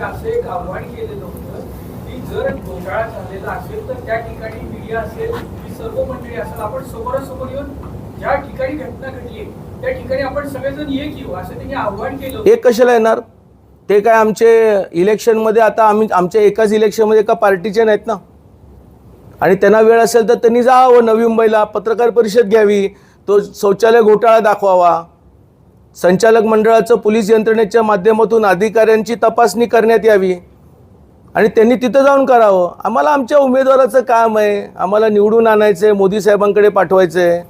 म्हणजे असं एक आव्हान केलेलं होतं की जर घोटाळा झालेला असेल तर त्या ठिकाणी मीडिया असेल ही सर्व मंडळी असेल आपण समोरासमोर येऊन ज्या ठिकाणी घटना घडली त्या ठिकाणी आपण सगळेजण एक येऊ हो, असं त्यांनी आव्हान केलं एक कशाला येणार? ते काय आमचे इलेक्शनमध्ये आता आम्ही आमच्या एकाच इलेक्शनमध्ये एका पार्टीचे नाहीत ना? आणि त्यांना वेळ असेल तर त्यांनी जावं नवी मुंबईला पत्रकार परिषद घ्यावी तो शौचालय घोटाळा दाखवावा. संचालक मंडळाचं पोलीस यंत्रणेच्या माध्यमातून अधिकाऱ्यांची तपासणी करण्यात यावी आणि त्यांनी तिथं जाऊन करावं. आम्हाला आमच्या उमेदवाराचं काम आहे. आम्हाला निवडून आणायचं आहे मोदी साहेबांकडे पाठवायचं आहे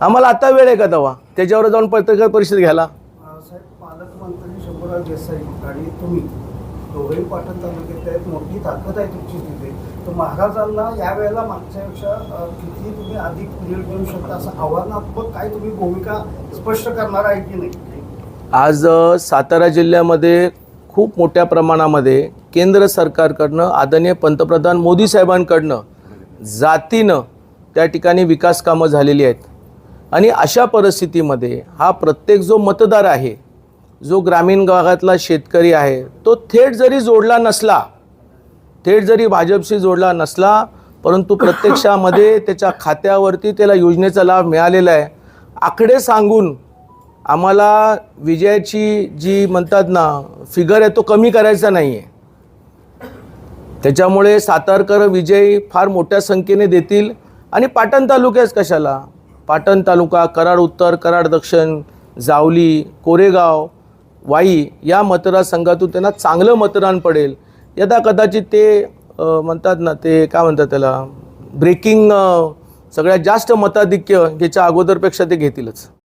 आम्हाला आता वेळ आहे का तेव्हा? त्याच्यावर जाऊन पत्रकार परिषद घ्यायला. साहेब पालकमंत्री दोघेही पाटण तालुक्यात आहेत. मोठी ताकद आहे तुमची तिथे. तर महाराजांना यावेळेला मागच्यापेक्षा किती तुम्ही अधिक लीड घेऊ शकता असं आव्हानात्मक काय तुम्ही भूमिका स्पष्ट करणार आहे की नाही? आज सातारा जिल्ह्यामध्ये खूप मोठ्या प्रमाणामध्ये केंद्र सरकारकडनं आदरणीय पंतप्रधान मोदी साहेबांकडनं जातीनं त्या ठिकाणी विकास कामं झालेली आहेत. आणि अशा परिस्थितीमध्ये हा प्रत्येक जो मतदार आहे जो ग्रामीण भागातला शेतकरी आहे तो थेट जरी जोडला नसला थेट जरी भाजपशी जोडला नसला परंतु प्रत्यक्षामध्ये त्याच्या खात्यावरती त्याला योजनेचा लाभ मिळालेला आहे. आकडे सांगून आम्हाला विजयाची जी म्हणतात ना फिगर आहे तो कमी करायचा नाही आहे त्याच्यामुळे सातारकर विजय फार मोठ्या संख्येने देतील. आणि पाटण तालुक्याच कशाला? पाटण तालुका कराड उत्तर कराड दक्षिण जावली कोरेगाव वाई या मतदारसंघातून त्यांना चांगलं मतदान पडेल. यदा कदाचित ते म्हणतात ना ते काय म्हणतात त्याला ब्रेकिंग सगळ्यात जास्त मताधिक्य याच्या अगोदरपेक्षा ते घेतीलच.